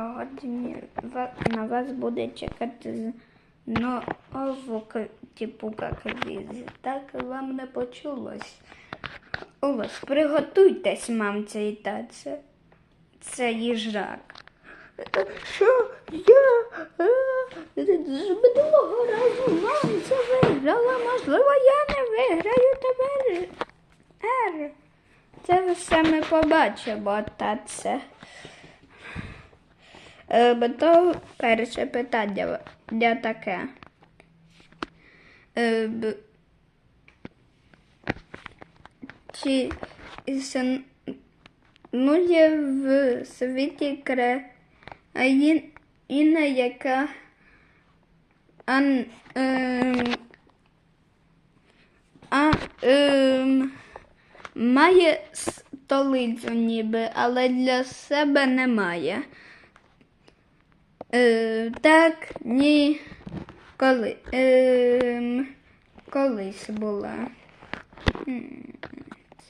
Сьогодні на вас буде чекати знову тіпука квіз. Так вам не почулось. Ось, приготуйтесь, мамця і таця. Це їжак. Що я е, з минулого разу мамця виграла, можливо, я не виграю тепер. Ер. Це все ми побачимо, таце. Е, бо перше питання для таке. Е, Чи існує в світі країна, яка ан, ем, а, ем, має столицю ніби, але для себе немає? Е, так, ні. Коли, ем, колись була.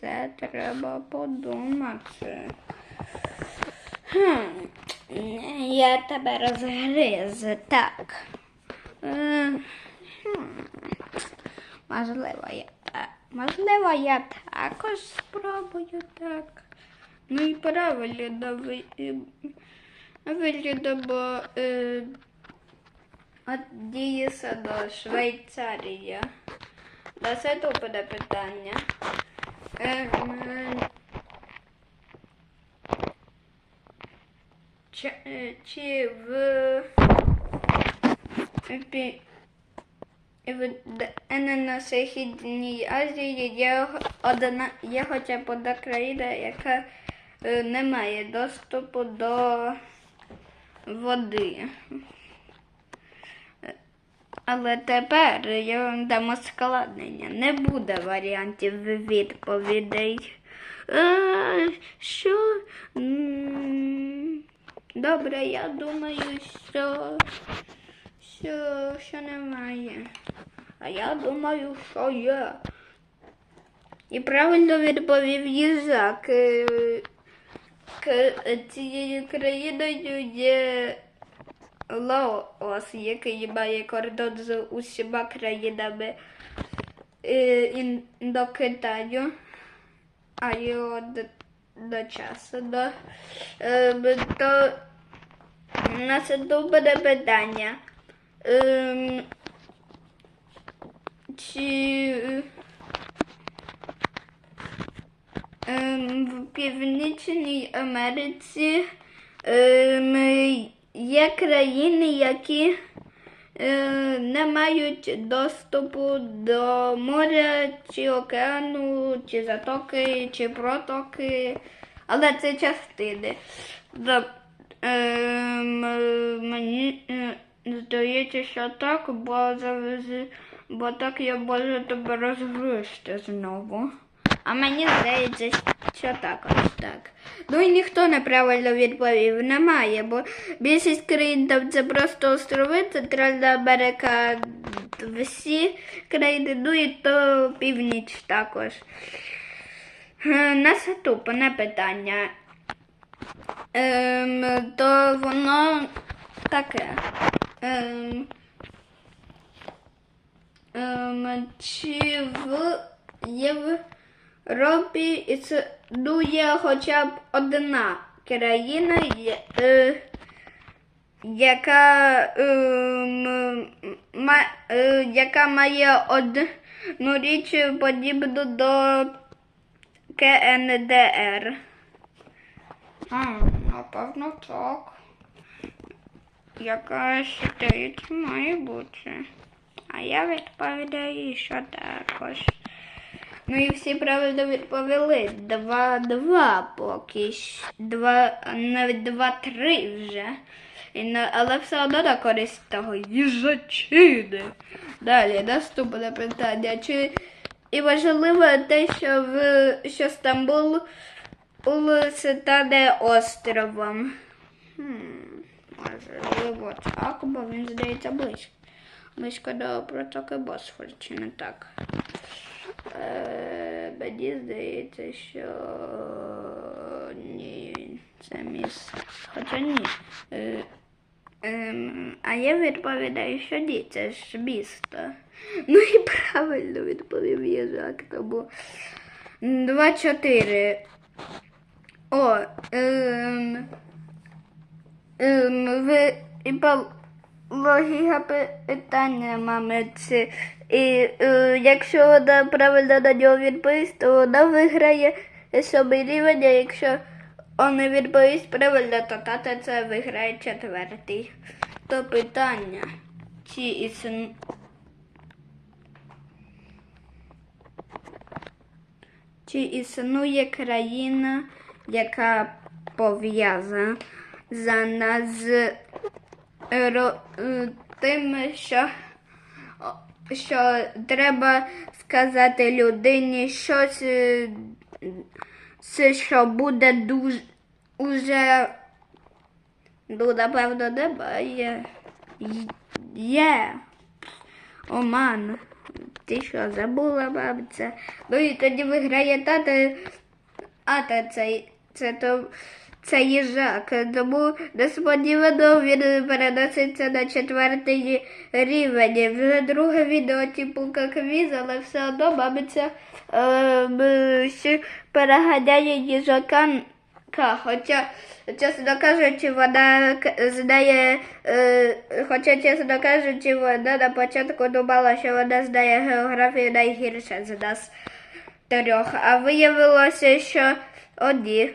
Це треба подумати. Хм, я тебе розгриз, так. Е, хм, можливо, я, можливо, я також спробую так. Ну і правильно, ви, Вигляда, бо е, діється до Швейцарія. Да, це буде питання. Е, чи, е, чи в, в на Східній Азії є є хоча б одна країна, яка не має доступу до води. Але тепер я вам дам ускладнення. Не буде варіантів відповідей. Е, що? Добре, я думаю, що, що, що немає. А я думаю, що є. І правильно відповів їжак. Е, К цією країною є Лаос, який має кордон з усіма країнами е, Індокитаю, а й одночасно. Е, То у нас тут буде питання. Ем, Чи Ем, в Північній Америці ем, є країни, які е, не мають доступу до моря, чи океану, чи затоки, чи протоки, але це частини. Ем, мені е, здається, що так, бо, бо так я можу тебе розгризти знову. А мені здається, що також так. Ну і ніхто неправильно відповів. Немає, бо більшість країн це просто острови, Центральна Америка, всі країни, ну і то північ також. Е, Наступне питання. Ем, то воно таке. Ем, ем, чи в Європі існує хоча б одна країна, е, яка, ма, е, яка має одну річ подібну до КНДР? А, напевно, так. Якась річ має бути. А я відповідаю, що також. Ну і всі правильно відповіли. Два-два поки. Два, навіть два-три вже. І, але все одно на користь того їжачини. Далі, наступне питання. Чи і важливо те, що в що Стамбул Ул стане островом? Хм, можливо, так, бо він здається близько. Близько до протоки Босфор, чи не так? Мені здається, що ні. це місто. Хоча ні. Е, ем, а я відповідаю, що ні, це ж місто. Ну і правильно відповів їжак, тому 2-4. О, ем, ем, ви і по логіка питання, мами, це, і е, якщо вона правильно на нього відповість, то вона виграє сьомий рівень, а якщо он не відповість правильно, то тата це виграє четвертий. То питання, чи існує Чи існує країна, яка пов'язана з ро- е, тим, що, що треба сказати людині щось, е, що буде дуже уже, ну, напевно, немає. Є. Оман. Ти що, забула, бабця? Ну і тоді виграє тата, а та це, це, то, це їжак. Тому несподівано він переноситься на четвертий рівень. Вже друге відео, типу, як квіз, але все одно бабця е, переганяє їжака. Хоча, чесно кажучи, вона знає, е, хоча, чесно кажучи, вона на початку думала, що вона знає географію найгірше з нас трьох. А виявилося, що о ні,